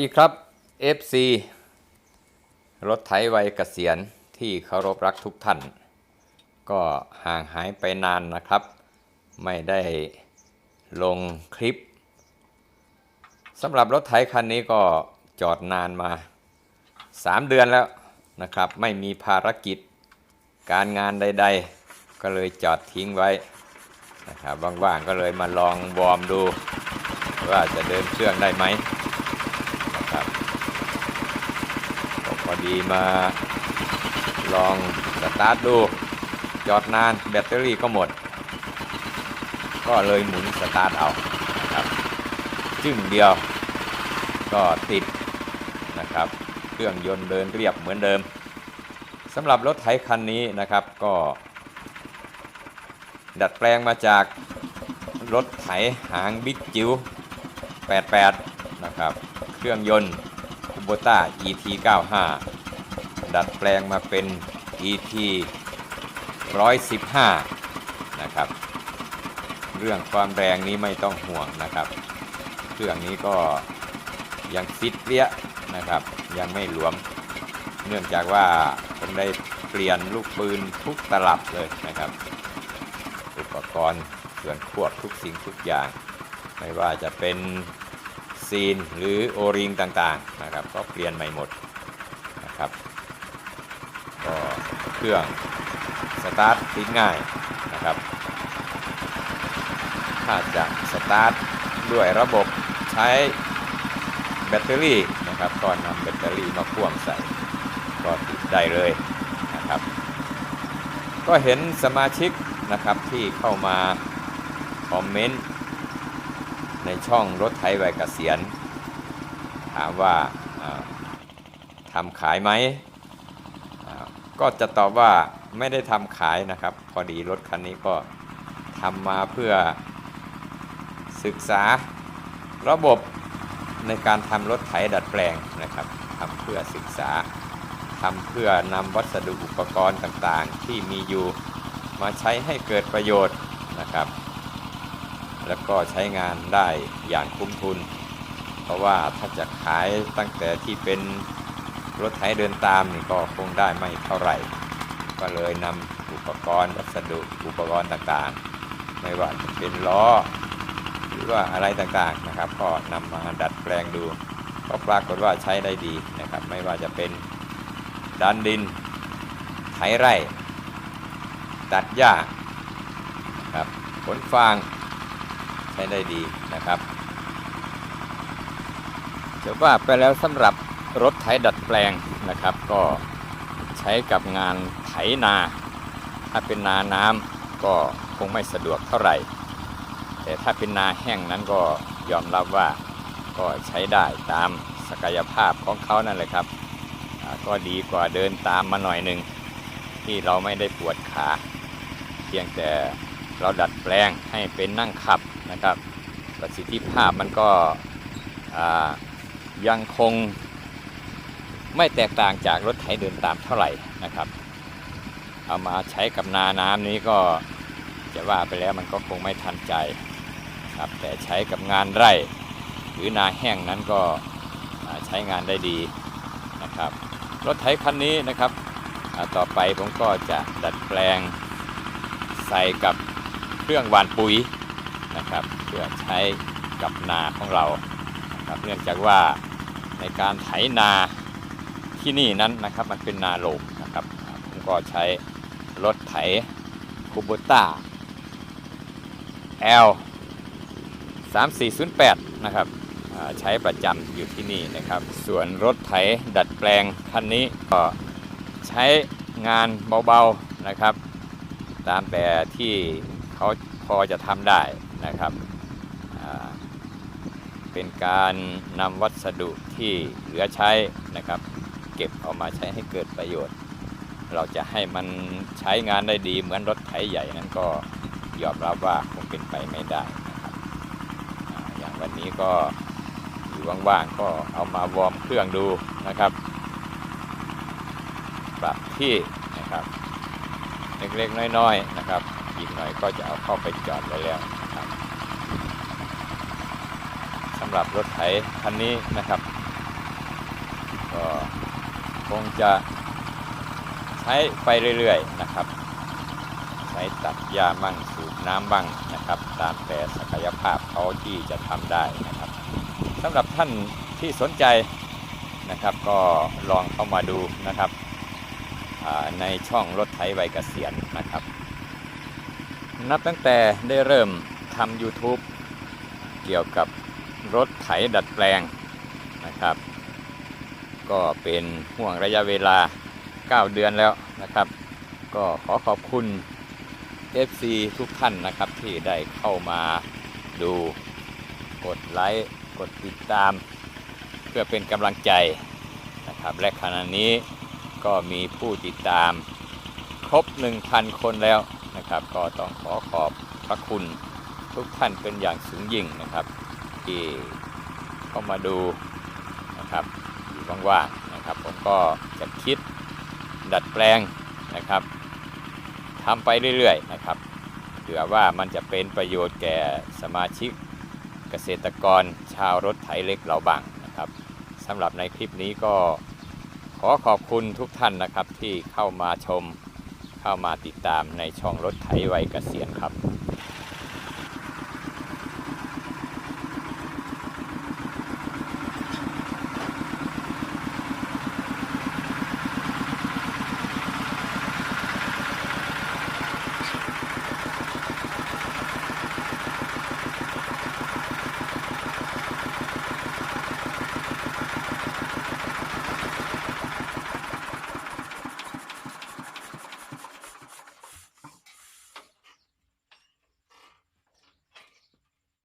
ดีครับ FC รถไถวัยเกษียณที่เคารพรักทุกท่าน ก็ห่างหายไปนานนะครับ ไม่ได้ลงคลิปสำหรับรถไถคันนี้ก็จอดนานมา 3 เดือนแล้วนะครับ ไม่มีภารกิจการงานใด ๆ ก็เลยจอดทิ้งไว้นะครับว่างๆก็เลยมาลองวอร์มดูว่าจะเดินเครื่องได้ไหมนะครับก็พอดี มาลองสตาร์ทดูจอดนานแบตเตอรี่ก็หมด ก็เลยหมุนสตาร์ทเอาครับจึงเดียวก็ติดนะครับเครื่องยนต์เดินเรียบเหมือนเดิมสำหรับรถไถคันนี้นะครับก็ ดัดแปลงมาจากรถไถหางบิ๊กจิ๋ว88 นะครับ เครื่องยนต์ Kubota ET 95 ดัดแปลงมาเป็น ET 115 นะครับ เรื่องความแรงนี้ไม่ต้องห่วงนะครับ เครื่องนี้ก็ยังฟิตเปี้ยนะครับ ยังไม่หลวม เนื่องจากว่าผมได้เปลี่ยนลูกปืนทุกตลับเลยนะครับ อุปกรณ์ส่วนควบทุกสิ่งทุกอย่าง ไม่ว่าจะเป็นซีนหรือโอริงต่างๆนะครับ ก็เปลี่ยนใหม่หมดนะครับ เครื่อง สตาร์ทติดง่ายนะครับ ถ้าจะสตาร์ทด้วยระบบใช้แบตเตอรี่นะครับก็นำแบตเตอรี่มาพ่วงใส่ก็ติดได้เลยนะครับ ก็เห็นสมาชิกนะครับที่เข้ามาคอมเมนต์ในช่องรถไถวัยเกษียณ ถามว่าอ่าทำขายไหม ก็จะตอบว่าไม่ได้ทำขายนะครับ พอดีรถคันนี้ก็ทำมาเพื่อศึกษาระบบในการทำรถไถดัดแปลงนะครับทำเพื่อศึกษาทำเพื่อนำวัสดุอุปกรณ์ต่างๆ ที่มีอยู่มาใช้ให้เกิดประโยชน์นะครับ แล้วก็ใช้งานได้อย่างคุ้มทุน เพราะว่าถ้าจะขายตั้งแต่ที่เป็น รถไถเดินตามนี่ก็คงได้ไม่เท่าไหร่ ก็เลยนำอุปกรณ์วัสดุอุปกรณ์ต่างๆ ไม่ว่าจะเป็นล้อ หรือว่าอะไรต่างๆนะครับ ก็นำมาดัดแปลงดูก็ปรากฏว่าใช้ได้ดีนะครับ ไม่ว่าจะเป็นดันดินไถไร่ ตัดหญ้าครับขนฟางใช้ได้ดีนะครับจะว่าไปแล้วสำหรับ รถไถดัดแปลงนะครับ ก็ใช้กับงานไถนา ถ้าเป็นนาน้ำก็คงไม่สะดวกเท่าไหร่ แต่ถ้าเป็นนาแห้งนั้นก็ยอมรับว่าก็ใช้ได้ตามศักยภาพของเขานั่นแหละครับ ก็ดีกว่าเดินตามมาหน่อยหนึ่งที่เราไม่ได้ปวดขา เพียงแต่เราดัดแปลงให้เป็นนั่งขับนะครับ ประสิทธิภาพมันก็ยังคง ไม่แตกต่างจากรถไถเดินตามเท่าไหร่นะครับ เอามาใช้กับนาน้ำนี้ก็จะว่าไปแล้วมันก็คงไม่ทันใจครับแต่ใช้กับงานไร่หรือนาแห้งนั้นก็ใช้งานได้ดีนะครับรถไถคันนี้นะครับต่อไปผมก็จะดัดแปลงใส่กับเครื่องหวานปุ๋ยนะครับ เพื่อใช้กับนาของเรานะครับเนื่องจากว่าในการไถนา ที่นี่นั้นนะครับมันเป็นนาโลกนะครับผมก็ใช้รถไถคูโบต้า L 3408 นะครับใช้ประจำอยู่ที่นี่นะครับ ส่วนรถไถดัดแปลงคันนี้ก็ใช้งานเบาๆนะครับ ตามแต่ที่เขาพอจะทำได้นะครับเป็นการนำวัสดุที่เหลือใช้นะครับ เก็บเอามาใช้ให้เกิดประโยชน์ เราจะให้มันใช้งานได้ดีเหมือนรถไถใหญ่นั้นก็ยอมรับว่าคงเป็นไปไม่ได้นะครับอย่างวันนี้ก็อยู่ว่างๆก็เอามาวอร์มเครื่องดูนะครับปรับที่นะครับเล็กๆน้อยๆนะครับอีกหน่อยก็จะเอาเข้าไปจอดไว้แล้วนะครับสำหรับรถไถคันนี้นะครับ คงจะใช้ไปเรื่อยๆนะครับ ใช้ตัดหญ้ามั่งสูบน้ำบ้างนะครับ ตามแต่ศักยภาพเขาที่จะทำได้นะครับสำหรับท่านที่สนใจนะครับ ก็ลองเข้ามาดูนะครับในช่องรถไถใบเกษียณนะครับ นับตั้งแต่ได้เริ่มทำ YouTube เกี่ยวกับรถไถดัดแปลงนะครับ ก็เป็นห่วงระยะเวลา 9 เดือนแล้วนะครับ ก็ขอขอบคุณ FC ทุกท่านนะครับที่ได้เข้ามาดูกดไลค์กดติดตาม เพื่อเป็นกำลังใจนะครับ และขณะนี้ก็มีผู้ติดตามครบ 1,000 คนแล้วนะครับ ก็ต้องขอขอบพระคุณทุกท่านเป็นอย่างสูงยิ่งนะครับ ที่เข้ามาดูนะครับ ว่างๆนะครับ ผมก็จะคิดดัดแปลงนะครับทำไปเรื่อยๆนะครับเผื่อว่ามันจะเป็นประโยชน์แก่สมาชิกเกษตรกรชาวรถไถเล็กเราบ้างนะครับสำหรับในคลิปนี้ก็ขอขอบคุณทุกท่านนะครับที่เข้ามาชมเข้ามาติดตามในช่องรถไถวัยเกษียณครับ